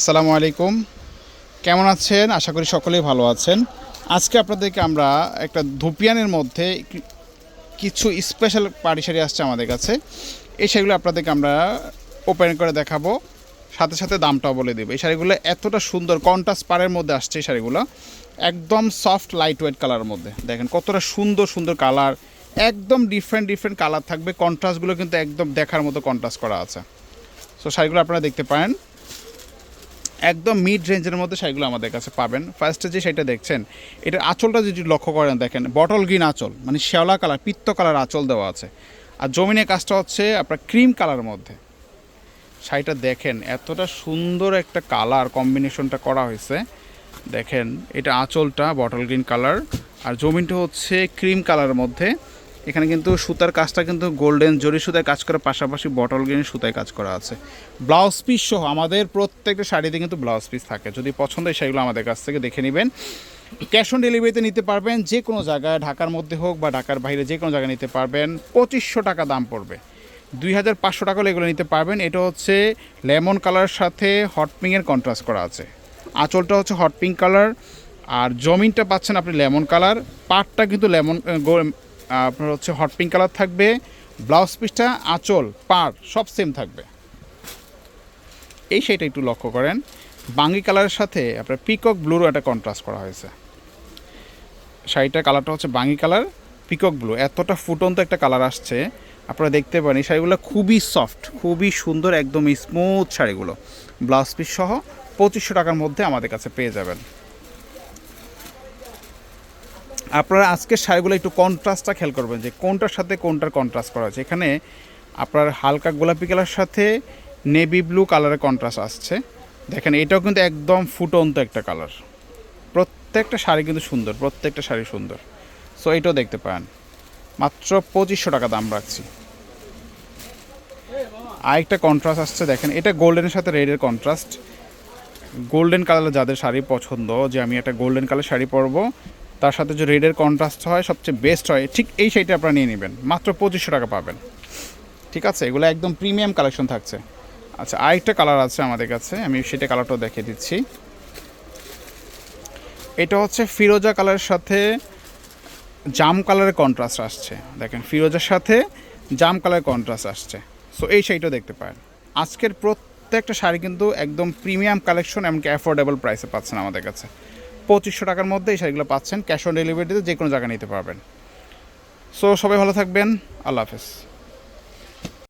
আসসালামু আলাইকুম। কেমন আছেন? আশা করি সকলেই ভালো আছেন। আজকে আপনাদেরকে আমরা একটা ধুপিয়ানের মধ্যে কিছু স্পেশাল পাটি শাড়ি আসছে আমাদের কাছে। এই শাড়িগুলো আপনাদেরকে আমরা ওপেন করে দেখাবো। সাথে সাথে দামটাও বলে দেবো। এই শাড়িগুলো এতটা সুন্দর কন্ট্রাস্ট পাড়ের মধ্যে আসছে এই শাড়িগুলো। একদম সফট লাইট ওয়েট কালারের মধ্যে। দেখেন কতটা সুন্দর সুন্দর কালার একদম ডিফারেন্ট ডিফারেন্ট কালার থাকবে। কন্ট্রাস্টগুলো কিন্তু একদম দেখার মতো কন্ট্রাস্ট করা আছে। সো শাড়িগুলো আপনারা দেখতে পারেন। একদম মিড রেঞ্জের মধ্যে শাড়িগুলো আমাদের কাছে পাবেন। ফার্স্টে যে শাড়িটা দেখছেন, এটার আঁচলটা যদি লক্ষ্য করেন দেখেন বটল গ্রিন আঁচল মানে শ্যাওলা কালার পিত্ত কালার আঁচল দেওয়া আছে। আর জমিনের কাজটা হচ্ছে আপনার ক্রিম কালারের মধ্যে। শাড়িটা দেখেন, এতটা সুন্দর একটা কালার কম্বিনেশনটা করা হয়েছে। দেখেন, এটা আঁচলটা বটল গ্রিন কালার আর জমিনটা হচ্ছে ক্রিম কালারের মধ্যে। এখানে কিন্তু সুতার কাজটা কিন্তু গোল্ডেন জরি সুতায় কাজ করার পাশাপাশি বটল গ্রিন সুতায় কাজ করা আছে। ব্লাউজ পিস সহ আমাদের প্রত্যেকটা শাড়িতে কিন্তু ব্লাউজ পিস থাকে। যদি পছন্দ হয় সেগুলো আমাদের কাছ থেকে দেখে নেবেন। ক্যাশ অন ডেলিভারিতে নিতে পারবেন যে কোনো জায়গায়, ঢাকার মধ্যে হোক বা ঢাকার বাইরে যে কোনো জায়গায় নিতে পারবেন। পঁচিশশো টাকা দাম পড়বে। দুই হাজার পাঁচশো টাকা এগুলো নিতে পারবেন। এটা হচ্ছে লেমন কালারের সাথে হট পিঙ্কের কন্ট্রাস্ট করা আছে। আঁচলটা হচ্ছে হট পিঙ্ক কালার আর জমিনটা পাচ্ছেন আপনি লেমন কালার। পাটটা কিন্তু লেমন আপনার হচ্ছে হট পিঙ্ক কালার থাকবে ব্লাউজ পিসটা আঁচল, পাড়, সব সেম থাকবে। এই সেইটা একটু লক্ষ্য করেন, বাঙ্গি কালারের সাথে আপনার পিকক ব্লুরও একটা কন্ট্রাস্ট করা হয়েছে। শাড়িটার কালারটা হচ্ছে বাঙ্গি কালার পিকক ব্লু এতটা ফুটন্ত একটা কালার আসছে, আপনারা দেখতে পারেন, এই শাড়িগুলো খুবই সফট খুবই সুন্দর, একদম স্মুথ শাড়িগুলো। ব্লাউজ পিস সহ পঁচিশশো টাকার মধ্যে আমাদের কাছে পেয়ে যাবেন। আপনারা আজকের শাড়িগুলো একটু কন্ট্রাস্টটা খেয়াল করবেন যে কোনটার সাথে কোনটার কন্ট্রাস্ট করা হয়েছে। এখানে আপনার হালকা গোলাপি কালার সাথে নেভি ব্লু কালারের কন্ট্রাস্ট আসছে। দেখেন, এটাও কিন্তু একদম ফুটন্ত একটা কালার। প্রত্যেকটা শাড়ি কিন্তু সুন্দর, প্রত্যেকটা শাড়ি সুন্দর। সো এটাও দেখতে পান। মাত্র পঁচিশশো টাকা দাম রাখছি। আরেকটা কন্ট্রাস্ট আসছে, দেখেন, এটা গোল্ডেনের সাথে রেডের কন্ট্রাস্ট। গোল্ডেন কালারের যাদের শাড়ি পছন্দ, যে আমি একটা গোল্ডেন কালার শাড়ি পরবো তার সাথে যে রেডের কন্ট্রাস্ট হয়, সবচেয়ে বেস্ট হয়, ঠিক এই শাড়িটা আপনারা নিয়ে নেবেন। মাত্র পঁচিশশো টাকা পাবেন। ঠিক আছে? এগুলো একদম প্রিমিয়াম কালেকশন থাকছে। আচ্ছা আরেকটা কালার আছে আমাদের কাছে, আমি সেটা কালারটাও দেখিয়ে দিচ্ছি। এটা হচ্ছে ফিরোজা কালারের সাথে জাম কালারের কন্ট্রাস্ট আসছে। দেখেন, ফিরোজার সাথে জাম কালারের কন্ট্রাস্ট আসছে। সো এই শাড়িটা দেখতে পারেন। আজকের প্রত্যেকটা শাড়ি কিন্তু একদম প্রিমিয়াম কালেকশন এমনকি অ্যাফোর্ডেবল প্রাইসে পাচ্ছেন আমাদের কাছে। পঁচিশশো টাকার মধ্যে এই শাড়িগুলো পাচ্ছেন ক্যাশ অন ডেলিভারিতে যে কোনো জায়গায় নিতে পারবেন। সো সবাই ভালো থাকবেন, আল্লাহ হাফেজ।